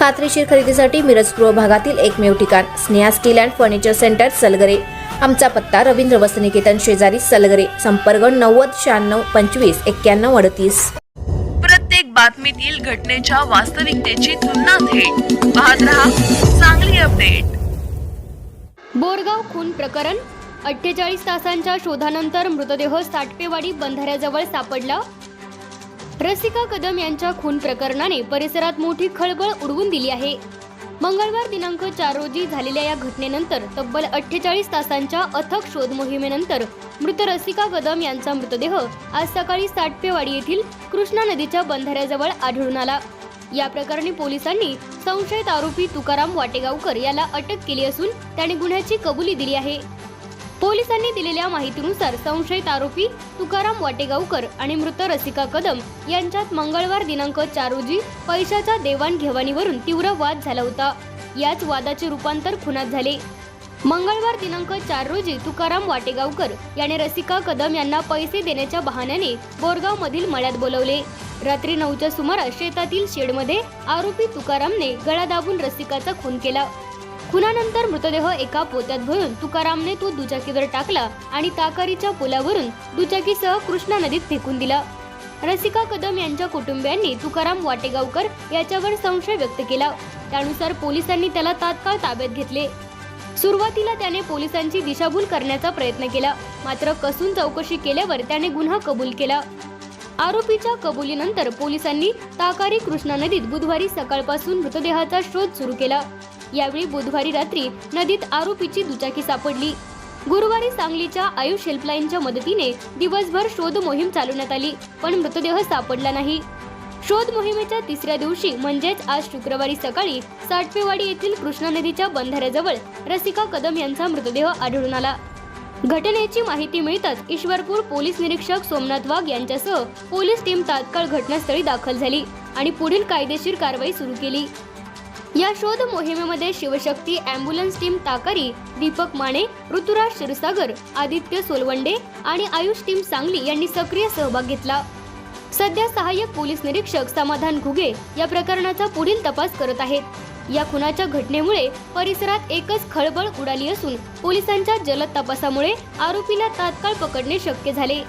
खात्रीशीर खरेदीसाठी मिरज पूर्व भागातील एकमेव ठिकाण Sneha steel and furniture centre Salgare. आमचा पत्ता रवींद्र वसनिकेतन शेजारी सलगरे संपर्क नव्वद शहाण्णव पंचवीस एक्क्याण्णव अडतीस. प्रत्येक बातमीतील घटनेच्या वास्तविकतेची तुलना थेट. पाहत रहा चांगली अपडेट. बोरगाव खून प्रकरण अठ्ठेचाळीस तासांच्या शोधानंतर मृतदेह साठपेवाडी बंधाऱ्याजवळ सापडला. रसिका कदम यांच्या खून प्रकरणाने परिसरात मोठी खळबळ उडवून दिली आहे. मंगळवार दिनांक चार रोजी झालेल्या या घटनेनंतर तब्बल अठ्ठेचाळीस तासांच्या अथक शोध मोहिमेनंतर मृत रसिका कदम यांचा मृतदेह आज सकाळी साठपेवाडी येथील कृष्णा नदीच्या बंधाऱ्याजवळ आढळून आला. या प्रकरणी पोलिसांनी संशयित आरोपी तुकाराम वाटेगावकर याला अटक केली असून त्याने गुन्ह्याची कबुली दिली आहे. पोलिसांनी दिलेल्या माहितीनुसार संशयित आरोपी तुकाराम वाटेगावकर आणि मृत रसिका कदम यांच्यात मंगळवार दिनांक चार रोजी पैशाच्या देवाणघेवाणीवरून तीव्र वाद झाला होता. याच वादाचे रूपांतर खुनात झाले. मंगळवार दिनांक चार रोजी तुकाराम वाटेगावकर याने रसिका कदम यांना पैसे देण्याच्या बहाण्याने बोरगाव मधील मळ्यात बोलवले. रात्री नऊच्या सुमारास शेतातील शेडमध्ये आरोपी तुकारामने गळा दाबून रसिकाचा खून केला. खुनानंतर मृतदेह एका पोत्यात भरून तुकारामने तो दुचाकीवर टाकला आणि ताकारीच्या पुलावरून दुचाकीसह कृष्णा नदीत फेकून दिला. रसिका कदम यांच्या कुटुंबियांनी तुकाराम वाटेगावकर याच्यावर संशय व्यक्त केला. त्यानुसार पोलिसांनी त्याला तात्काळ ताब्यात घेतले. सुरुवातीला त्याने पोलिसांची दिशाभूल करण्याचा प्रयत्न केला. मात्र कसून चौकशी केल्यावर त्याने गुन्हा कबूल केला. आरोपीच्या कबुलीनंतर पोलिसांनी ताकारी कृष्णा नदीत बुधवारी सकाळपासून मृतदेहाचा शोध सुरू केला. यावेळी बुधवारी रात्री नदीत आरोपीची दुचाकी सापडली. गुरुवारी सांगलीच्या आयुष हेल्पलाईनच्या मदतीने दिवसभर शोध मोहीम चालवण्यात आली पण मृतदेह सापडला नाही. शोध मोहिमेच्या तिसऱ्या दिवशी म्हणजेच आज शुक्रवारी सकाळी साठपेवाडी येथील कृष्णा नदीच्या बंधाऱ्याजवळ रसिका कदम यांचा मृतदेह आढळून आला. घटनेची माहिती मिळताच ईश्वरपूर पोलीस निरीक्षक सोमनाथ वाघ यांच्यासह पोलीस टीम तात्काळ घटनास्थळी दाखल झाली आणि पुढील कायदेशीर कारवाई सुरू केली. या शोध मोहिमेमध्ये शिवशक्ती अँब्युलन्स टीम ताकारी दीपक माने ऋतुराज क्षीरसागर आदित्य सोलवंडे आणि आयुष टीम सांगली यांनी सक्रिय सहभाग घेतला. सध्या सहाय्यक पोलीस निरीक्षक समाधान घुगे या प्रकरणाचा पुढील तपास करत आहेत. या खुनाच्या घटनेमुळे परिसरात एकच खळबळ उडाली असून पोलिसांच्या जलद तपासामुळे आरोपीला तात्काळ पकडणे शक्य झाले.